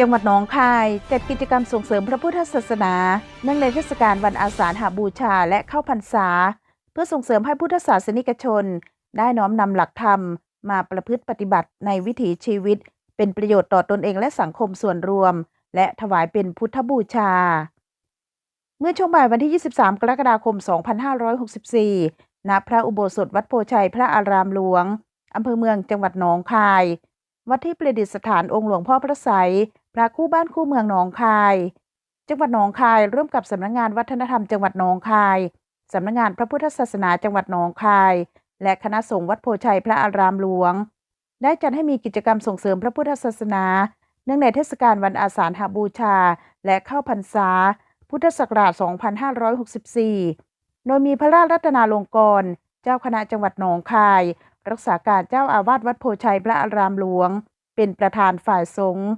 จังหวัดหนองคาย จัดกิจกรรมส่งเสริมพระพุทธศาสนา เนื่องในเทศกาลวันอาสาฬหบูชาและเข้าพรรษา เพื่อส่งเสริมให้พุทธศาสนิกชน ได้น้อมนำหลักธรรม มาประพฤติปฏิบัติในวิถีชีวิต เป็นประโยชน์ต่อตนเองและสังคมส่วนรวม และถวายเป็นพุทธบูชา เมื่อช่วงบ่ายวันที่ 23 กรกฎาคม 2564ณพระอุโบสถวัดโพชัยพระอารามหลวงอำเภอเมืองจังหวัดหนองคาย วัดที่ประดิษฐานองค์หลวงพ่อพระไสย พระคู่บ้านคู่เมืองหนองคาย จังหวัดหนองคายร่วมกับสำนักงานวัฒนธรรมจังหวัดหนองคายสำนักงานพระพุทธศาสนาจังหวัดหนองคาย และคณะสงฆ์วัดโพชัยพระอารามหลวง ได้จัดให้มีกิจกรรมส่งเสริมพระพุทธศาสนา เนื่องในเทศกาลวันอาสาฬหบูชา และเข้าพรรษา พุทธศักราช 2564 โดยมีพระราชรัตนาลงกร เจ้าคณะจังหวัดหนองคาย รักษาการเจ้าอาวาสวัดโพชัยพระอารามหลวง เป็นประธานฝ่ายสงฆ์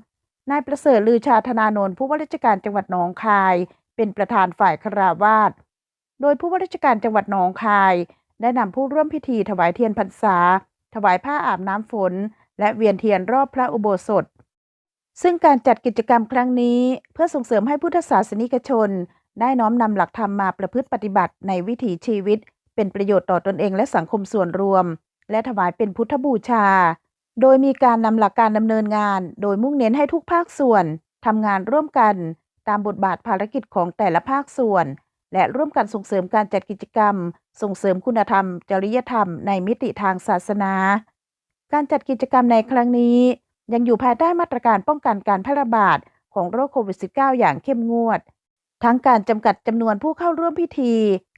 นายประเสริฐลือชาธนานนท์ผู้ว่าราชการจังหวัดหนองคาย เป็นประธานฝ่ายคราวาสโดยผู้ว่าราชการจังหวัดหนองคาย ได้นำผู้ร่วมพิธีถวายเทียนพรรษา ถวายผ้าอาบน้ำฝน และเวียนเทียนรอบพระอุโบสถ ซึ่งการจัดกิจกรรมครั้งนี้ เพื่อส่งเสริมให้พุทธศาสนิกชน ได้น้อมนำหลักธรรมมาประพฤติปฏิบัติในวิถีชีวิต เป็นประโยชน์ต่อตนเองและสังคมส่วนรวม และถวายเป็นพุทธบูชา โดยมีการนำหลักการดำเนินงาน โดยมุ่งเน้นให้ทุกภาคส่วนทำงานร่วมกัน ตามบทบาทภารกิจของแต่ละภาคส่วน และร่วมกันส่งเสริมการจัดกิจกรรม ส่งเสริมคุณธรรม จริยธรรมในมิติทางศาสนา การจัดกิจกรรมในครั้งนี้ ยังอยู่ภายใต้มาตรการป้องกันการแพร่ระบาดของโรคโควิด -19 อย่างเข้มงวด ทั้งการจำกัดจำนวนผู้เข้าร่วมพิธี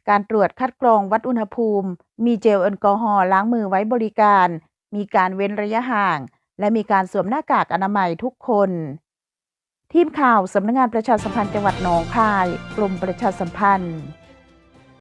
การตรวจคัดกรองวัดอุณหภูมิ มีเจลแอลกอฮอล์ล้างมือไว้บริการ มีการเว้นระยะห่าง และมีการสวมหน้ากากอนามัยทุกคน ทีมข่าวสำนักงงานประชาสัมพันธ์จังหวัดหนองคาย กลุ่มประชาสัมพันธ์